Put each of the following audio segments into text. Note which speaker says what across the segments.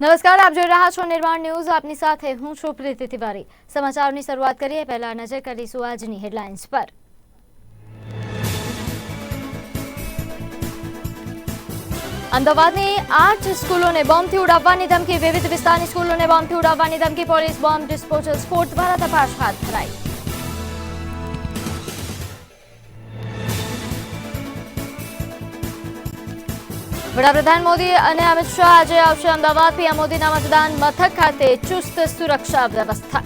Speaker 1: નમસ્કાર, આપ જોઈ રહ્યા છો નિર્માણ ન્યૂઝ. આપની સાથે હું છું પ્રીતિ તિવારી. સમાચારની શરૂઆત કરીએ. પહેલા નજર કરીશું આજની હેડલાઇન્સ પર. અમદાવાદની આઠ સ્કૂલોને બોમ્બથી ઉડાવવાની ધમકી, વિવિધ વિસ્તારની સ્કૂલોને બોમ્બથી ઉડાવવાની ધમકી, પોલીસ બોમ્બ ડિસ્પોઝલ સ્પોર્ટ દ્વારા તપાસ હાથ ધરાઈ. વડાપ્રધાન મોદી અને અમિત શાહ આજે આવશે અમદાવાદ. પીએમ મોદીના મતદાન મથક ખાતે ચુસ્ત સુરક્ષા વ્યવસ્થા.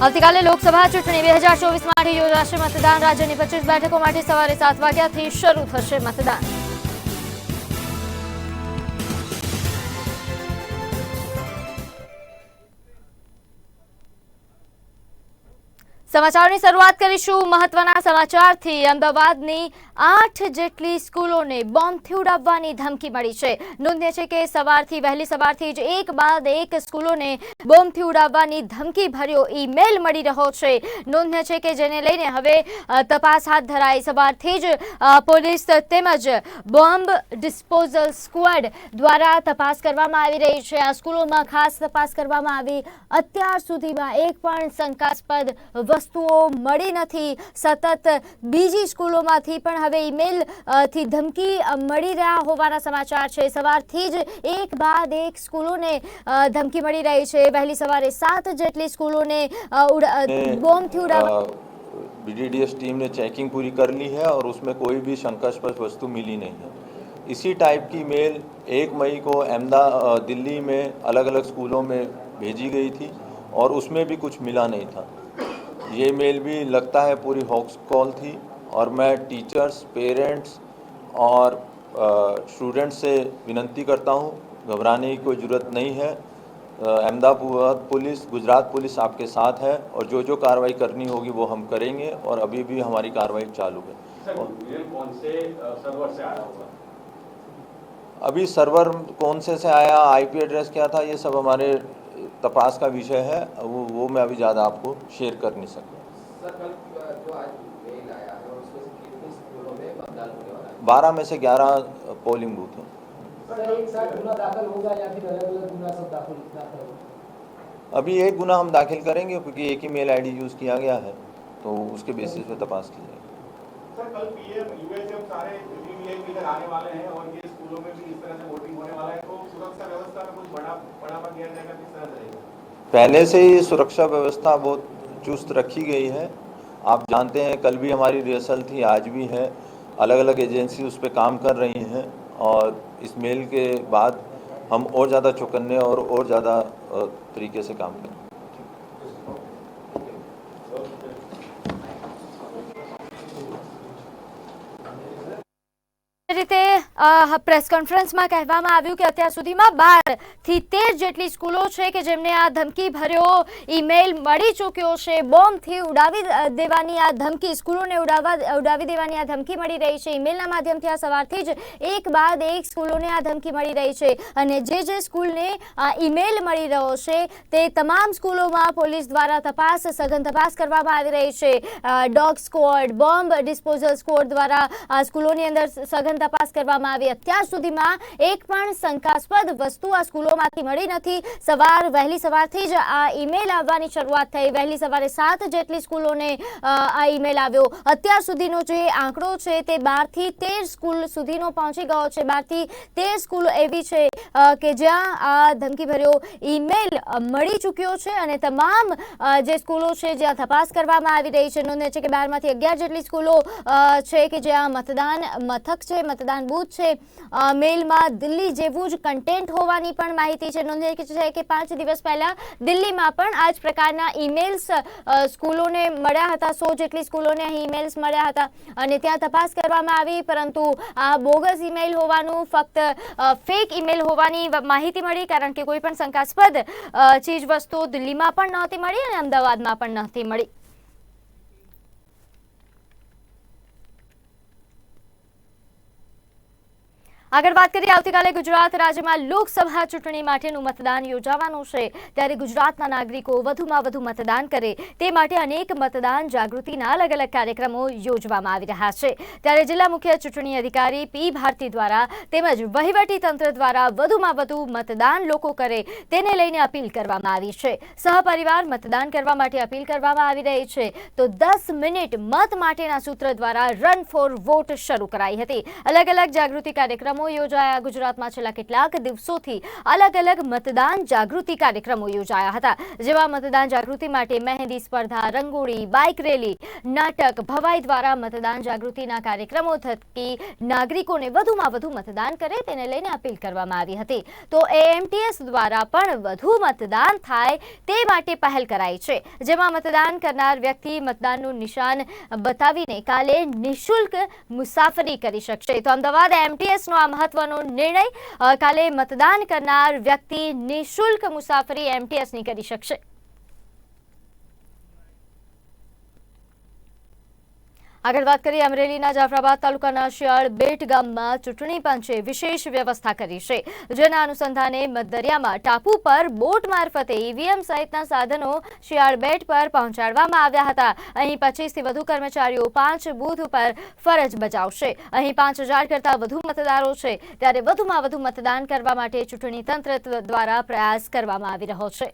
Speaker 1: આવતીકાલે લોકસભા ચૂંટણી બે હજાર ચોવીસ માટે યોજાશે મતદાન. રાજ્યની પચીસ બેઠકો માટે સવારે સાત વાગ્યાથી શરૂ થશે મતદાન. સમાચારની શરૂઆત કરીશું. મહત્વના સમાચારથી અમદાવાદની આઠ જેટલી સ્કૂલોને બોમ્બથી ઉડાવવાની ધમકી મળી છે. નોંધ્ય છે કે સવારથી, વહેલી સવારથી જ એક બાદ એક સ્કૂલોને બોમ્બથી ઉડાવવાની ધમકી ભર્યો ઈમેલ મળી રહ્યો છે. નોંધ્ય છે કે જેને લઈને હવે તપાસ હાથ ધરાઈ સવારથી જ પોલીસ તેમજ બોમ્બ ડિસ્પોઝલ સ્ક્વોડ દ્વારા તપાસ કરવામાં આવી રહી છે. આ સ્કૂલોમાં ખાસ તપાસ કરવામાં આવી. અત્યાર સુધીમાં એક પણ શંકાસ્પદ વસ્તુઓ મળી નથી સતત બીજી સ્કૂલોમાંથી પણ હવે ઈમેલ અ, થી ધમકી અ, મળી રહ્યા હોવાના સમાચાર છે સવારથી જ એક બાદ એક સ્કૂલોને અ, ધમકી મળી રહી છે વહેલી સવારે સાત જેટલી સ્કૂલોને અ, ઉડા- અ, બોમ્બથી ઉડાવવા
Speaker 2: बीडीडीएस टीम ने चेकिंग पूरी कर ली है और उसमें कोई भी शंकास्पद वस्तु मिली नहीं है इसी टाइप की मेल एक मई को अहमदा अ, दिल्ली में अलग अलग स्कूलों में भेजी गई थी और उसमें भी कुछ मिला नहीं था ये मेल भी लगता है पूरी हॉक्स कॉल थी और मैं टीचर्स पेरेंट्स और स्टूडेंट्स से विनती करता हूँ घबराने की कोई ज़रूरत नहीं है। अहमदाबाद पुलिस गुजरात पुलिस आपके साथ है और जो जो कार्रवाई करनी होगी वो हम करेंगे और अभी भी हमारी कार्रवाई चालू है।
Speaker 3: सर कौन से सर्वर से आया होगा?
Speaker 2: अभी सर्वर कौन से से आया आईपी एड्रेस क्या था ये सब हमारे तपास का विषय है वो वो मैं अभी ज़्यादा आपको शेयर कर नहीं सकता।
Speaker 4: सर कल जो आज मेल आया और उसमें से कितनी स्कूलों में मतदान होने वाला
Speaker 2: बारह में से ग्यारह पोलिंग बूथ हैं।
Speaker 4: सर एक साथ गुना दाखिल होगा या फिर अलग अलग गुना सब दाखिल दाखिल होगा?
Speaker 2: अभी एक गुना हम दाखिल करेंगे क्योंकि एक ही मेल आईडी यूज़ किया गया है तो उसके बेसिस पे तपास की जाएगी।
Speaker 3: सर कल पीएम सारे वीवीआईपी इधर आने वाले हैं और ये स्कूलों में भी इस तरह से वोटिंग होने वाला है तो सुरक्षा व्यवस्था में कुछ बड़ा बढ़ावा दिया जाएगा किस तरह से?
Speaker 2: पहले से ही सुरक्षा व्यवस्था बहुत चुस्त रखी गई है। आप जानते हैं, कल भी हमारी रिहर्सल थी, आज भी है। अलग अलग एजेंसी उस पर काम कर रही हैं और इस मेल के बाद हम और ज़्यादा चौकन्ने और और ज़्यादा तरीके से काम करें।
Speaker 1: પ્રેસ કોન્ફરન્સમાં કહેવામાં આવ્યું કે અત્યાર સુધીમાં બારથી તેર જેટલી સ્કૂલો છે કે જેમને આ ધમકી ભર્યો ઈમેલ મળી ચૂક્યો છે, બોમ્બથી ઉડાવી દેવાની આ ધમકી, સ્કૂલોને ઉડાવવા, ઉડાવી દેવાની આ ધમકી મળી રહી છે. ઈમેલના માધ્યમથી આ સવારથી જ એક બાદ એક સ્કૂલોને આ ધમકી મળી રહી છે અને જે જે સ્કૂલને આ ઈમેલ મળી રહ્યો છે તે તમામ સ્કૂલોમાં પોલીસ દ્વારા તપાસ, સઘન તપાસ કરવામાં આવી રહી છે. Dog squad bomb disposal squad દ્વારા સ્કૂલોની અંદર સઘન તપાસ કરવામાં આવી. અત્યાર સુધીમાં એક પણ શંકાસ્પદ વસ્તુ આ સ્કૂલોમાંથી મળી નથી. સવાર, વહેલી સવારથી જ આ ઈમેલ આવવાની શરૂઆત થઈ. વહેલી સવારે સાત જેટલી સ્કૂલોને આ ઈમેલ આવ્યો. અત્યાર સુધીનો જે આંકડો છે તે બારથી તેર સ્કૂલ સુધીનો પહોંચી ગયો છે. બારથી તેર સ્કૂલ એવી છે કે જ્યાં આ ધમકીભર્યો ઈમેલ મળી ચૂક્યો છે અને તમામ જે સ્કૂલો છે જ્યાં તપાસ કરવામાં આવી રહી છે. નોંધે છે કે બારમાંથી અગિયાર જેટલી સ્કૂલો છે કે જ્યાં મતદાન મથક છે, મતદાન બૂથ છે. મેલમાં દિલ્હી જેવું જ કન્ટેન્ટ હોવાની પણ માહિતી છે. નોંધે છે કે પાંચ દિવસ પહેલાં દિલ્હીમાં પણ આ જ પ્રકારના ઈમેલ્સ સ્કૂલોને મળ્યા હતા. સો જેટલી સ્કૂલોને અહીં ઈમેલ્સ મળ્યા હતા અને ત્યાં તપાસ કરવામાં આવી. પરંતુ આ બોગસ ઈમેલ હોવાનું ફક્ત ફેક ઈમેલ હોવાની માહિતી મળી કારણ કે કોઈ પણ શંકાસ્પદ ચીજ વસ્તુ દિલ્હીમાં પણ નહોતી મળી અને અમદાવાદમાં પણ નહોતી મળી. આગળ વાત કરીએ, આવતીકાલે ગુજરાત રાજ્યમાં લોકસભા ચૂંટણી માટેનું મતદાન યોજાવાનું છે. ત્યારે ગુજરાતના નાગરિકો વધુમાં વધુ મતદાન કરે તે માટે અનેક મતદાન જાગૃતિના અલગ અલગ કાર્યક્રમો યોજવામાં આવી રહ્યા છે. ત્યારે જિલ્લા મુખ્ય ચૂંટણી અધિકારી પી. ભારતી દ્વારા તેમજ વહીવટી તંત્ર દ્વારા વધુમાં વધુ મતદાન લોકો કરે તેને લઈને અપીલ કરવામાં આવી છે. સહપરિવાર મતદાન કરવા માટે અપીલ કરવામાં આવી રહી છે. તો દસ મિનિટ મત માટેના સૂત્ર દ્વારા રન ફોર વોટ શરૂ કરાઈ હતી. અલગ અલગ જાગૃતિ કાર્યક્રમો યોજાયા. ગુજરાતમાં છેલ્લા કેટલાક દિવસોથી અલગ અલગ મતદાન જાગૃતિ કાર્યક્રમો યોજાયા હતા. જેમાં મતદાન જાગૃતિ માટે મહેંદી સ્પર્ધા, રંગોળી, બાઇક રેલી, નાટક, ભવાઈ દ્વારા મતદાન જાગૃતિના કાર્યક્રમો થકી નાગરિકોને વધુમાં વધુ મતદાન કરે તેને લઈને અપીલ કરવામાં આવી હતી. તો એએમટીએસ દ્વારા પણ વધુ મતદાન થાય તે માટે પહેલ કરાઈ છે. જેમાં મતદાન કરનાર વ્યક્તિ મતદાનનું નિશાન બતાવીને કાલે નિઃશુલ્ક મુસાફરી કરી શકશે. તો અમદાવાદ એમટીએસનો આ મહત્વનો નિર્ણય કાલે મતદાન કરનાર વ્યક્તિ નિઃશુલ્ક મુસાફરી એમટીએસની કરી શકશે. આગળ વાત કરીએ અમરેલીના જાફરાબાદ તાલુકાના શિયાળ બેટ ગામમાં ચૂંટણી પંચે વિશેષ વ્યવસ્થા કરી છે. જેના અનુસંધાને મધદરિયામાં ટાપુ પર બોટ મારફતે ઈવીએમ સહિતના સાધનો શિયાળ બેટ પર પહોંચાડવામાં આવ્યા હતા. અહીં પચીસથી વધુ કર્મચારીઓ પાંચ બૂથ ઉપર ફરજ બજાવશે. અહીં પાંચ હજાર કરતાં વધુ મતદારો છે. ત્યારે વધુમાં વધુ મતદાન કરવા માટે ચૂંટણી તંત્ર દ્વારા પ્રયાસ કરવામાં આવી રહ્યો છે.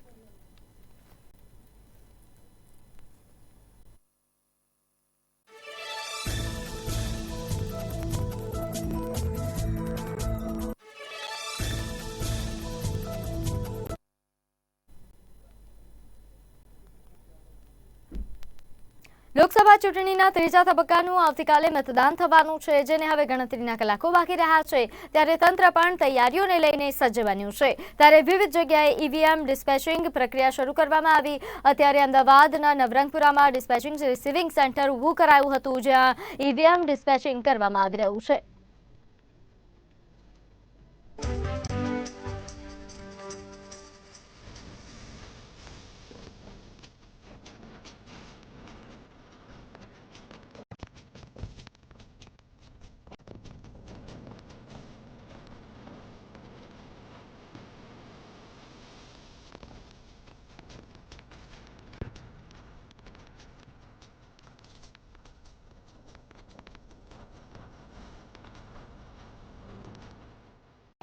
Speaker 1: લોકસભા ચૂંટણીના ત્રીજા તબક્કાનું આવતીકાલે મતદાન થવાનું છે, જેને હવે ગણતરીના કલાકો બાકી રહ્યા છે. ત્યારે તંત્ર પણ તૈયારીઓને લઈને સજ્જ બન્યું છે. ત્યારે વિવિધ જગ્યાએ ઈવીએમ ડિસ્પેચિંગ પ્રક્રિયા શરૂ કરવામાં આવી. અત્યારે અમદાવાદના નવરંગપુરામાં ડિસ્પેચિંગ રિસીવિંગ સેન્ટર ઊભું કરાયું હતું, જ્યાં ઈવીએમ ડિસ્પેચિંગ કરવામાં આવી રહ્યું છે.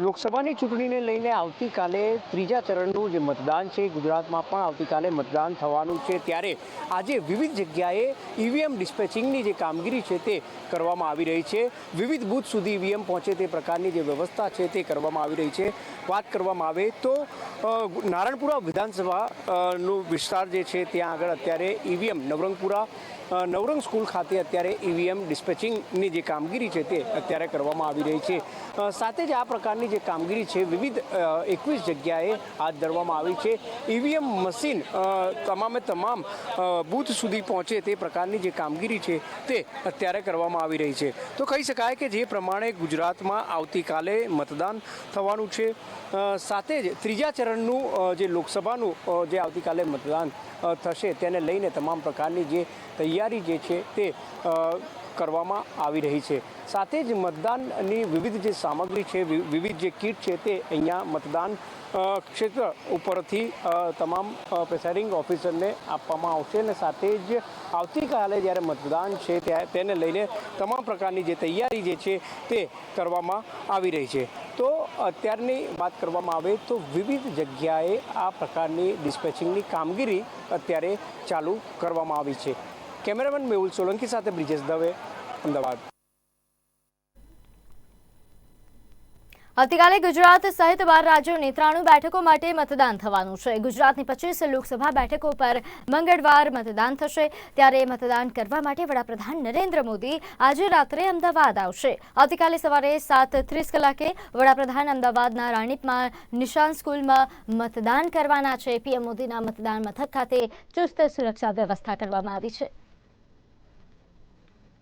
Speaker 5: લોકસભાની ચૂંટણીને લઈને આવતીકાલે ત્રીજા ચરણનું જે મતદાન છે, ગુજરાતમાં પણ આવતીકાલે મતદાન થવાનું છે. ત્યારે આજે વિવિધ જગ્યાએ ઈવીએમ ડિસ્પેચિંગની જે કામગીરી છે તે કરવામાં આવી રહી છે. વિવિધ બૂથ સુધી ઈવીએમ પહોંચે તે પ્રકારની જે વ્યવસ્થા છે તે કરવામાં આવી રહી છે. વાત કરવામાં આવે તો નારણપુરા વિધાનસભા નો વિસ્તાર જે છે, ત્યાં આગળ અત્યારે ઈવીએમ નવરંગપુરા નવરંગ સ્કૂલ ખાતે અત્યારે ઈવીએમ ડિસ્પેચિંગની જે કામગીરી છે તે અત્યારે કરવામાં આવી રહી છે. સાથે જ આ પ્રકારની જે કામગીરી છે વિવિધ એકવીસ જગ્યાએ હાથ ધરવામાં આવી છે. ઈવીએમ મશીન તમામે તમામ બૂથ સુધી પહોંચે તે પ્રકારની જે કામગીરી છે તે અત્યારે કરવામાં આવી રહી છે. તો કહી શકાય કે જે પ્રમાણે ગુજરાતમાં આવતીકાલે મતદાન થવાનું છે. સાથે જ ત્રીજા ચરણનું જે લોકસભાનું જે આવતીકાલે મતદાન થશે તેને લઈને તમામ પ્રકારની જે તૈયારી જે છે તે કરવામાં આવી રહી છે. સાથે જ મતદાનની વિવિધ જે સામગ્રી છે વિવિધ જે કીટ છે તે અહીંયા મતદાન ક્ષેત્ર ઉપરથી તમામ પ્રિસાઇડિંગ ઓફિસરને આપવામાં આવશે અને સાથે જ આવતીકાલે જ્યારે મતદાન છે તેને લઈને તમામ પ્રકારની જે તૈયારી જે છે તે કરવામાં આવી રહી છે. તો અત્યારની વાત કરવામાં આવે તો વિવિધ જગ્યાએ આ પ્રકારની ડિસ્પેચિંગની કામગીરી અત્યારે ચાલુ કરવામાં આવી છે. કેમેરામેન મેહુલ સોલંકી સાથે બ્રિજેશ દવે, અમદાવાદ.
Speaker 1: આવતીકાલે ગુજરાત સહિત બાર રાજ્યોની ત્રાણું બેઠકો માટે મતદાન થવાનું છે. ગુજરાતની પચીસ લોકસભા બેઠકો પર મંગળવાર મતદાન થશે. ત્યારે મતદાન કરવા માટે વડાપ્રધાન નરેન્દ્ર મોદી આજે રાત્રે અમદાવાદ આવશે. આવતીકાલે સવારે સાત ત્રીસ કલાકે વડાપ્રધાન અમદાવાદના રાણીપમાં નિશાન સ્કૂલમાં મતદાન કરવાના છે. પીએમ મોદીના મતદાન મથક ખાતે ચુસ્ત સુરક્ષા વ્યવસ્થા કરવામાં આવી છે.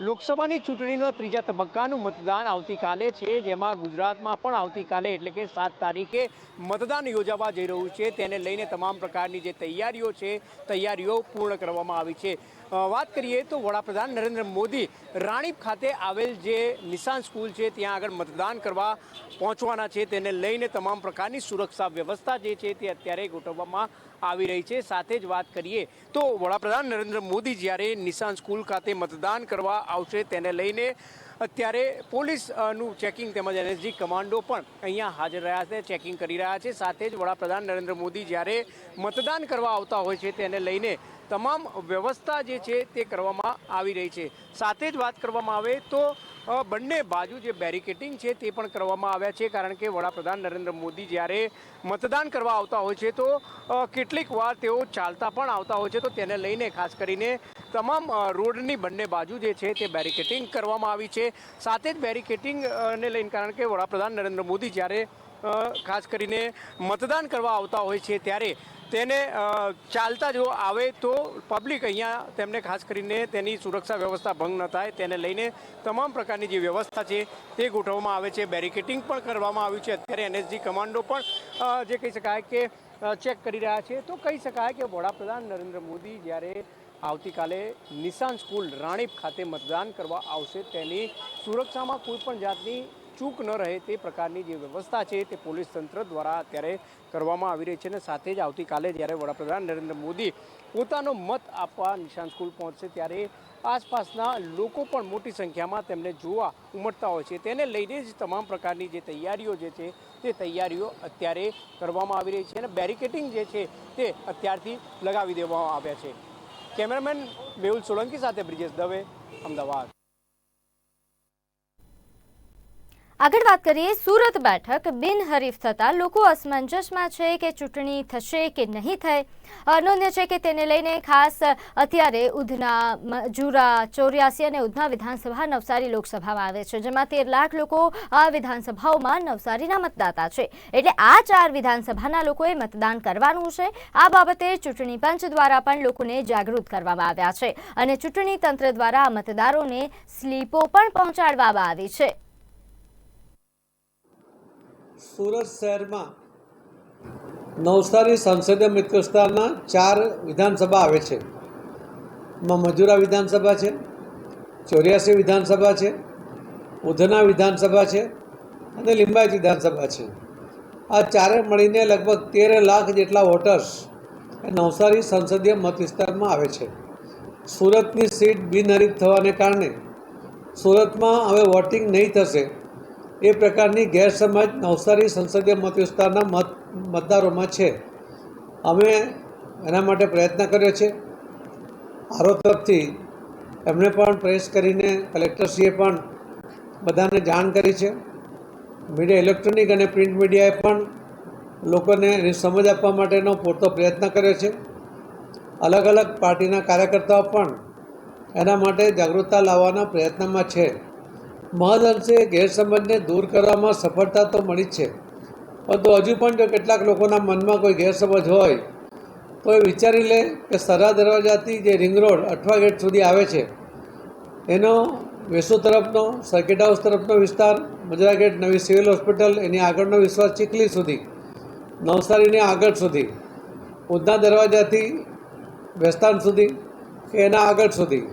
Speaker 5: લોકસભાની ચૂંટણીનો ત્રીજા તબક્કાનું મતદાન આવતીકાલે છે, જેમાં ગુજરાતમાં પણ આવતીકાલે એટલે કે સાત તારીખે મતદાન યોજાવા જઈ રહ્યું છે. તેને લઈને તમામ પ્રકારની જે તૈયારીઓ છે, તૈયારીઓ પૂર્ણ કરવામાં આવી છે. વાત કરીએ તો વડાપ્રધાન નરેન્દ્ર મોદી રાણીપ ખાતે આવેલ જે નિશાન સ્કૂલ છે, ત્યાં આગળ મતદાન કરવા પહોંચવાના છે. તેને લઈને તમામ પ્રકારની સુરક્ષા વ્યવસ્થા જે છે, તે અત્યારે ગોઠવવામાં આવી રહી છે. સાથે જ વાત કરીએ તો વડાપ્રધાન નરેન્દ્ર મોદી જ્યારે નિશાન સ્કૂલ ખાતે મતદાન કરવા આવશે તેને લઈને અત્યારે પોલીસનું ચેકિંગ તેમજ એનએસજી કમાન્ડો પણ અહીંયા હાજર રહ્યા છે, ચેકિંગ કરી રહ્યા છે. સાથે જ વડાપ્રધાન નરેન્દ્ર મોદી જ્યારે મતદાન કરવા આવતા હોય છે તેને લઈને તમામ વ્યવસ્થા જે છે તે કરવામાં આવી રહી છે. સાથે જ વાત કરવામાં આવે તો બંને બાજુ જે બેરિકેટિંગ છે તે પણ કરવામાં આવ્યા છે. કારણ કે વડાપ્રધાન નરેન્દ્ર મોદી જ્યારે મતદાન કરવા આવતા હોય છે તો કેટલીક વાર તેઓ ચાલતા પણ આવતા હોય છે. તો તેને લઈને ખાસ કરીને તમામ રોડની બંને બાજુ જે છે તે બેરિકેટિંગ કરવામાં આવી છે. સાથે જ બેરિકેટિંગને લઈને કારણ કે વડાપ્રધાન નરેન્દ્ર મોદી જ્યારે ખાસ કરીને મતદાન કરવા આવતા હોય છે ત્યારે તેને ચાલતા જો આવે તો પબ્લિક અહીંયા તેમને ખાસ કરીને તેની સુરક્ષા વ્યવસ્થા ભંગ ન થાય. તેને લઈને તમામ પ્રકારની જે વ્યવસ્થા છે તે ગોઠવવામાં આવે છે. બેરિકેટિંગ પણ કરવામાં આવ્યું છે. અત્યારે એનએસજી કમાન્ડો પણ જે કહી શકાય કે ચેક કરી રહ્યા છે. તો કહી શકાય કે વડાપ્રધાન નરેન્દ્ર મોદી જ્યારે આવતીકાલે નિશાન સ્કૂલ રાણીપ ખાતે મતદાન કરવા આવશે, તેની સુરક્ષામાં કોઈ પણ જાતની ચૂક ન રહે તે પ્રકારની જે વ્યવસ્થા છે તે પોલીસ તંત્ર દ્વારા અત્યારે કરવામાં આવી રહી છે અને સાથે જ આવતીકાલે જ્યારે વડાપ્રધાન નરેન્દ્ર મોદી પોતાનો મત આપવા નિશાન સ્કૂલ પહોંચશે ત્યારે આસપાસના લોકો પણ મોટી સંખ્યામાં તેમને જોવા ઉમટતા હોય છે. તેને લઈને જ તમામ પ્રકારની જે તૈયારીઓ જે છે તે તૈયારીઓ અત્યારે કરવામાં આવી રહી છે અને બેરિકેટિંગ જે છે તે અત્યારથી લગાવી દેવામાં આવ્યા છે. કેમેરામેન મેહુલ સોલંકી સાથે બ્રિજેશ દવે, અમદાવાદ.
Speaker 1: આગળ વાત કરીએ, સુરત બેઠક બિનહરીફ થતાં લોકો અસમંજસમાં છે કે ચૂંટણી થશે કે નહીં થાય. નોંધ્ય છે કે તેને લઈને ખાસ અત્યારે ઉધના મજુરા ચોર્યાસી અને ઉધના વિધાનસભા નવસારી લોકસભામાં આવે છે, જેમાં તેર લાખ લોકો આ વિધાનસભાઓમાં નવસારીના મતદાતા છે. એટલે આ ચાર વિધાનસભાના લોકોએ મતદાન કરવાનું છે. આ બાબતે ચૂંટણી પંચ દ્વારા પણ લોકોને જાગૃત કરવામાં આવ્યા છે. અને ચૂંટણી તંત્ર દ્વારા મતદારોને સ્લીપો પણ પહોંચાડવામાં આવી છે.
Speaker 6: સુરત શહેરમાં નવસારી સંસદીય મત વિસ્તારના ચાર વિધાનસભા આવે છે. એમાં મજુરા વિધાનસભા છે, ચોર્યાસી વિધાનસભા છે, ઉધના વિધાનસભા છે અને લિંબાયત વિધાનસભા છે. આ ચારે મળીને લગભગ તેર લાખ જેટલા વોટર્સ એ નવસારી સંસદીય મત વિસ્તારમાં આવે છે. સુરતની સીટ બિનહરીફ થવાને કારણે સુરતમાં હવે વોટિંગ નહીં થશે એ પ્રકારની ગેરસમજ નવસારી સંસદીય મત વિસ્તારના મત, મતદારોમાં છે. અમે એના માટે પ્રયત્ન કર્યો છે. આરો તરફથી એમણે પણ પ્રેસ કરીને કલેક્ટરશ્રીએ પણ બધાને જાણ કરી છે. મીડિયા ઇલેક્ટ્રોનિક અને પ્રિન્ટ મીડિયાએ પણ લોકોને એની સમજ આપવા માટેનો પૂરતો પ્રયત્ન કર્યો છે. અલગ અલગ પાર્ટીના કાર્યકર્તાઓ પણ એના માટે જાગૃતતા લાવવાના પ્રયત્નમાં છે. મહદઅંશે ગેરસમજને દૂર કરવામાં સફળતા તો મળી જ છે. પરંતુ હજુ પણ જો કેટલાક લોકોના મનમાં કોઈ ગેરસમજ હોય, તો એ વિચારી લે કે સરા દરવાજાથી જે રિંગ રોડ અઠવા ગેટ સુધી આવે છે, એનો વેસુ તરફનો, સર્કિટ હાઉસ તરફનો વિસ્તાર, મજરા ગેટ નવી સિવિલ હોસ્પિટલ, એની આગળનો વિશ્વાસ ચીખલી સુધી, નવસારીની આગળ સુધી, ઉધના દરવાજાથી વેસ્તાન સુધી કે એના આગળ સુધી.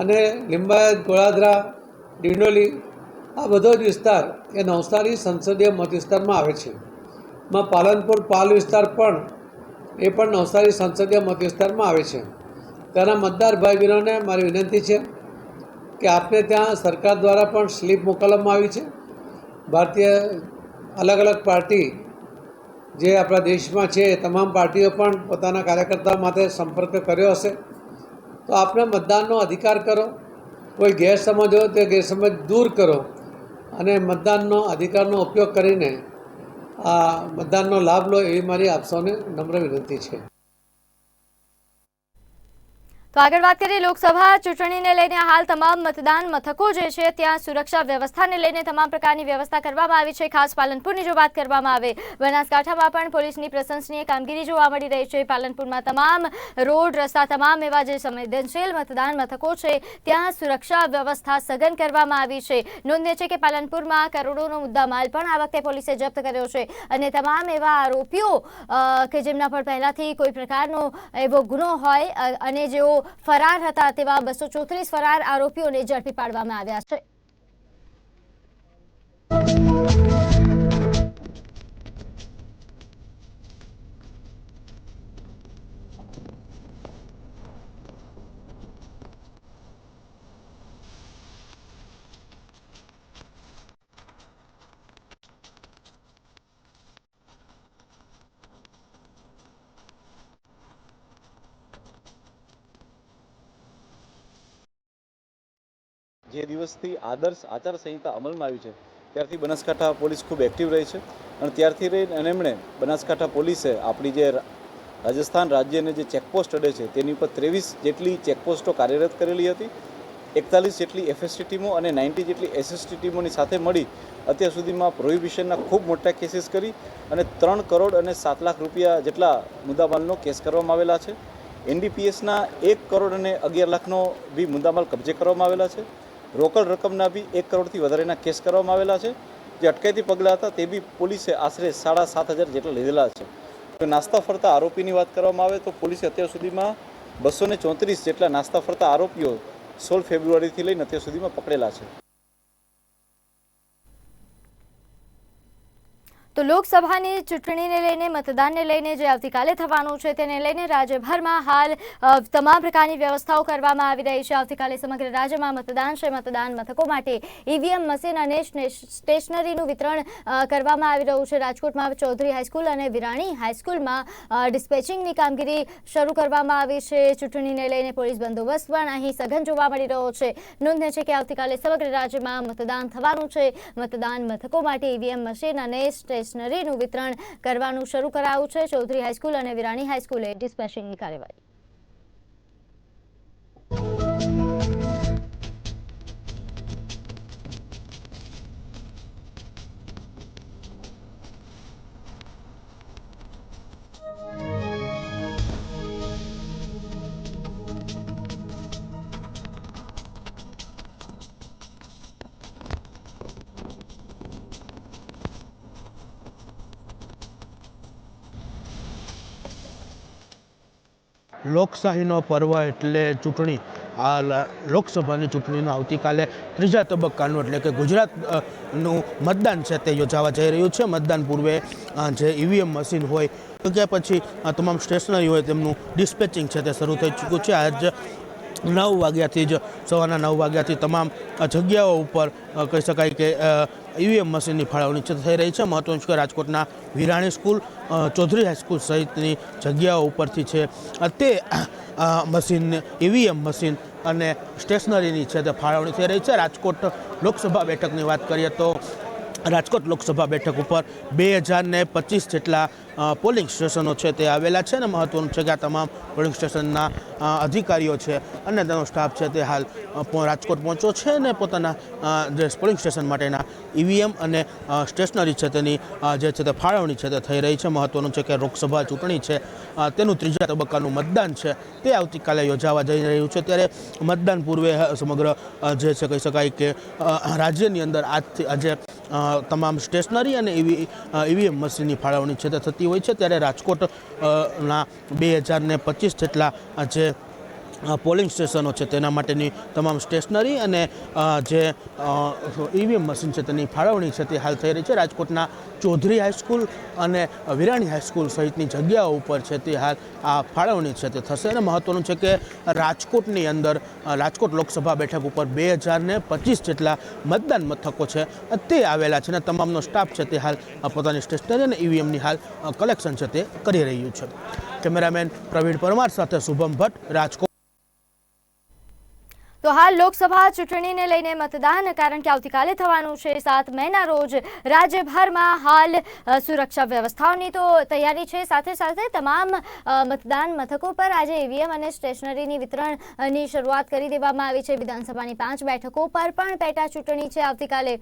Speaker 6: અને લિંબાયત, ગોળાદરા ડિંડોલી, આ બધો જ વિસ્તાર એ નવસારી સંસદીય મત વિસ્તારમાં આવે છે. માં પાલનપુર પાલ વિસ્તાર પણ એ પણ નવસારી સંસદીય મત વિસ્તારમાં આવે છે. ત્યાંના મતદાર ભાઈ બહેનોને મારી વિનંતી છે કે આપને ત્યાં સરકાર દ્વારા પણ સ્લીપ મોકલવામાં આવી છે. ભારતીય અલગ અલગ પાર્ટી જે આપણા દેશમાં છે એ તમામ પાર્ટીઓ પણ પોતાના કાર્યકર્તાઓ માટે સંપર્ક કર્યો હશે. તો આપણે મતદાનનો અધિકાર કરો. કોઈ ગેરસમજ હોય તે ગેરસમજ દૂર કરો. અને મતદાનનો અધિકારનો ઉપયોગ કરીને આ મતદાનનો લાભ લો એવી મારી આપ સૌને નમ્ર વિનંતી છે.
Speaker 1: તો આગળ વાત કરીએ લોકસભા ચૂંટણીને લઈને. હાલ તમામ મતદાન મથકો જે છે, ત્યાં સુરક્ષા વ્યવસ્થાને લઈને તમામ પ્રકારની વ્યવસ્થા કરવામાં આવી છે. ખાસ પાલનપુરની જો વાત કરવામાં આવે, બનાસકાંઠામાં પણ પોલીસની પ્રશંસનીય કામગીરી જોવા મળી રહી છે. પાલનપુરમાં તમામ રોડ, રસ્તા, તમામ એવા જે સંવેદનશીલ મતદાન મથકો છે, ત્યાં સુરક્ષા વ્યવસ્થા સઘન કરવામાં આવી છે. નોંધનીય છે કે પાલનપુરમાં કરોડોનો મુદ્દામાલ પણ આ વખતે પોલીસે જપ્ત કર્યો છે અને તમામ એવા આરોપીઓ કે જેમના પર પહેલાંથી કોઈ પ્રકારનો એવો ગુનો હોય અને જેઓ ફરાર હતા તેવા બસો ચોત્રીસ ફરાર આરોપીઓને ઝડપી પાડવામાં આવ્યા છે.
Speaker 7: જે દિવસથી આદર્શ આચારસંહિતા અમલમાં આવી છે, ત્યારથી બનાસકાંઠા પોલીસ ખૂબ એક્ટિવ રહી છે અને ત્યારથી રહીને અને એમણે બનાસકાંઠા પોલીસે આપણી જે રાજસ્થાન રાજ્યને જે ચેકપોસ્ટ અડે છે, તેની ઉપર ત્રેવીસ જેટલી ચેકપોસ્ટો કાર્યરત કરેલી હતી, એકતાલીસ જેટલી એફએસટી ટીમો અને નાઇન્ટી જેટલી એસએસટી ટીમોની સાથે મળી અત્યાર સુધીમાં પ્રોહિબિશનના ખૂબ મોટા કેસીસ કરી અને ત્રણ કરોડ અને સાત લાખ રૂપિયા જેટલા મુદ્દામાલનો કેસ કરવામાં આવેલા છે. એનડીપીએસના એક કરોડ અને અગિયાર લાખનો બી મુદ્દામાલ કબજે કરવામાં આવેલા છે. રોકડ રકમના બી એક કરોડથી વધારેના કેસ કરવામાં આવેલા છે. જે અટકાયતી પગલાં હતા તે બી પોલીસે આશરે સાડા સાત હજાર જેટલા લીધેલા છે. તો નાસ્તા ફરતા આરોપીની વાત કરવામાં આવે તો પોલીસે અત્યાર સુધીમાં બસો ચોત્રીસ જેટલા નાસ્તા ફરતા આરોપીઓ સોળ ફેબ્રુઆરીથી લઈને અત્યાર સુધીમાં પકડેલા છે.
Speaker 1: તો લોકસભાની ચૂંટણીને લઈને, મતદાનને લઈને જે આવતીકાલે થવાનું છે તેને લઈને રાજ્યભરમાં હાલ તમામ પ્રકારની વ્યવસ્થાઓ કરવામાં આવી રહી છે. આવતીકાલે સમગ્ર રાજ્યમાં મતદાન છે. મતદાન મથકો માટે ઈવીએમ મશીન અને સ્ટેશનરીનું વિતરણ કરવામાં આવી રહ્યું છે. રાજકોટમાં ચૌધરી હાઈસ્કૂલ અને વિરાણી હાઈસ્કૂલમાં ડિસ્પેચિંગની કામગીરી શરૂ કરવામાં આવી છે. ચૂંટણીને લઈને પોલીસ બંદોબસ્ત પણ અહીં સઘન જોવા મળી રહ્યો છે. નોંધને છે કે આવતીકાલે સમગ્ર રાજ્યમાં મતદાન થવાનું છે. મતદાન મથકો માટે ઈવીએમ મશીન અને સ્ટેશનરીનું વિતરણ કરવાનું શરૂ કરાયું છે. ચૌધરી હાઈસ્કૂલ અને વિરાણી હાઈસ્કૂલે ડિસ્પેચિંગની કાર્યવાહી.
Speaker 8: લોકશાહીનો પર્વ એટલે ચૂંટણી. આ લોકસભાની ચૂંટણીનો આવતીકાલે ત્રીજા તબક્કાનું એટલે કે ગુજરાતનું મતદાન છે તે યોજાવા જઈ રહ્યું છે. મતદાન પૂર્વે જે ઈવીએમ મશીન હોય તો કે પછી તમામ સ્ટેશનરી હોય તેમનું ડિસ્પેચિંગ છે તે શરૂ થઈ ચૂક્યું છે. આજ નવ વાગ્યાથી જ, સવારના નવ વાગ્યાથી તમામ જગ્યાઓ ઉપર કહી શકાય કે ઈવીએમ મશીનની ફાળવણી થઈ રહી છે. મહત્વનું છે કે રાજકોટના વિરાણી સ્કૂલ ચૌધરી હાઈસ્કૂલ સહિતની જગ્યાઓ ઉપરથી છે. તે મશીન ઈવીએમ મશીન અને સ્ટેશનરીની છે, તે ફાળવણી થઈ રહી છે. રાજકોટ લોકસભા બેઠકની વાત કરીએ તો રાજકોટ લોકસભા બેઠક ઉપર બે હજાર ને પચીસ જેટલા પોલિંગ સ્ટેશનો છે તે આવેલા છે અને મહત્વનું છે કે આ તમામ પોલિંગ સ્ટેશનના અધિકારીઓ છે અને તેનો સ્ટાફ છે તે હાલ રાજકોટ પહોંચ્યો છે અને પોતાના જે પોલિંગ સ્ટેશન માટેના ઈવીએમ અને સ્ટેશનરી છે તેની જે છે તે ફાળવણી છે તે થઈ રહી છે. મહત્વનું છે કે લોકસભા ચૂંટણી છે તેનું ત્રીજા તબક્કાનું મતદાન છે તે આવતીકાલે યોજાવા જઈ રહ્યું છે. ત્યારે મતદાન પૂર્વે સમગ્ર જે છે કહી શકાય કે રાજ્યની અંદર આજથી, આજે તમામ સ્ટેશનરી અને એવી ઈવીએમ મશીનની ફાળવણી છે તે થતી હોય છે. ત્યારે રાજકોટ ના બે હજારને પચીસ જેટલા જે પોલિંગ સ્ટેશનો છે તેના માટેની તમામ સ્ટેશનરી અને જે ઈવીએમ મશીન છે તેની ફાળવણી છે તે હાલ થઈ રહી છે. રાજકોટના ચૌધરી હાઈસ્કૂલ અને વિરાણી હાઈસ્કૂલ સહિતની જગ્યાઓ ઉપર છે તે હાલ આ ફાળવણી છે તે થશે. અને મહત્ત્વનું છે કે રાજકોટની અંદર રાજકોટ લોકસભા બેઠક ઉપર બે હજાર ને પચીસ જેટલા મતદાન મથકો છે તે આવેલા છે અને તમામનો સ્ટાફ છે તે હાલ પોતાની સ્ટેશનરી અને ઈવીએમની હાલ કલેક્શન છે તે કરી રહ્યું છે. કેમેરામેન પ્રવીણ પરમાર સાથે શુભમ ભટ્ટ, રાજકોટ.
Speaker 1: તો હાલ લોકસભા ચૂંટણીને લઈને મતદાન, કારણ કે આવતીકાલે થવાનું છે સાત મેના રોજ રાજ્યભરમાં હાલ સુરક્ષા વ્યવસ્થાઓની તો તૈયારી છે. સાથે સાથે તમામ મતદાન મથકો પર આજે ઈવીએમ અને સ્ટેશનરીની વિતરણની શરૂઆત કરી દેવામાં આવી છે. વિધાનસભાની પાંચ બેઠકો પર પણ પેટા ચૂંટણી છે આવતીકાલે.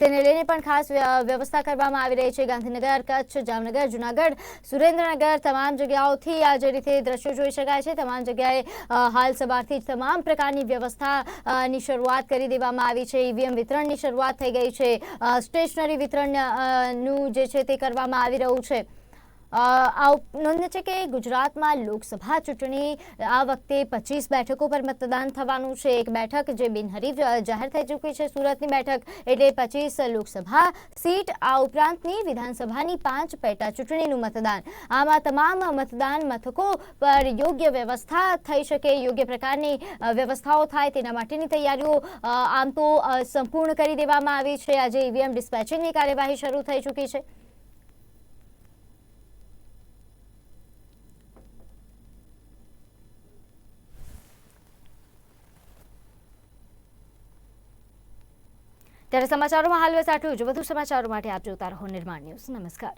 Speaker 1: તેને લઈને પણ ખાસ વ્યવસ્થા કરવામાં આવી રહી છે. ગાંધીનગર, કચ્છ, જામનગર, જુનાગઢ, સુરેન્દ્રનગર તમામ જગ્યાઓથી આ જે રીતે દ્રશ્યો જોઈ શકાય છે. તમામ જગ્યાએ હાલ સવારથી જ તમામ પ્રકારની વ્યવસ્થા અ, ની શરૂઆત કરી દેવામાં આવી છે. ઈવીએમ વિતરણની શરૂઆત થઈ ગઈ છે. સ્ટેશનરી વિતરણ અ, નું જે છે તે કરવામાં આવી રહ્યું છે. આ નોંધનીય છે કે ગુજરાતમાં લોકસભા ચૂંટણી, આ વખતે પચીસ બેઠકો પર મતદાન થવાનું છે. એક બેઠક જે બિનહરીફ જાહેર થઈ ચૂકી છે, સુરતની બેઠક. એટલે પચીસ લોકસભા સીટ, આ ઉપરાંતની વિધાનસભાની પાંચ પેટા ચૂંટણીનું મતદાન. આમાં તમામ મતદાન મથકો પર યોગ્ય વ્યવસ્થા થઈ શકે, યોગ્ય પ્રકારની વ્યવસ્થાઓ થાય તેના માટેની તૈયારીઓ આમ તો સંપૂર્ણ કરી દેવામાં આવી છે. આજે ઈવીએમ ડિસ્પેચિંગની કાર્યવાહી શરૂ થઈ ચૂકી છે. ત્યારે સમાચારોમાં હાલ બસ આટલું જ. વધુ સમાચારો માટે આપ જોતા રહો નિર્માણ ન્યૂઝ. નમસ્કાર.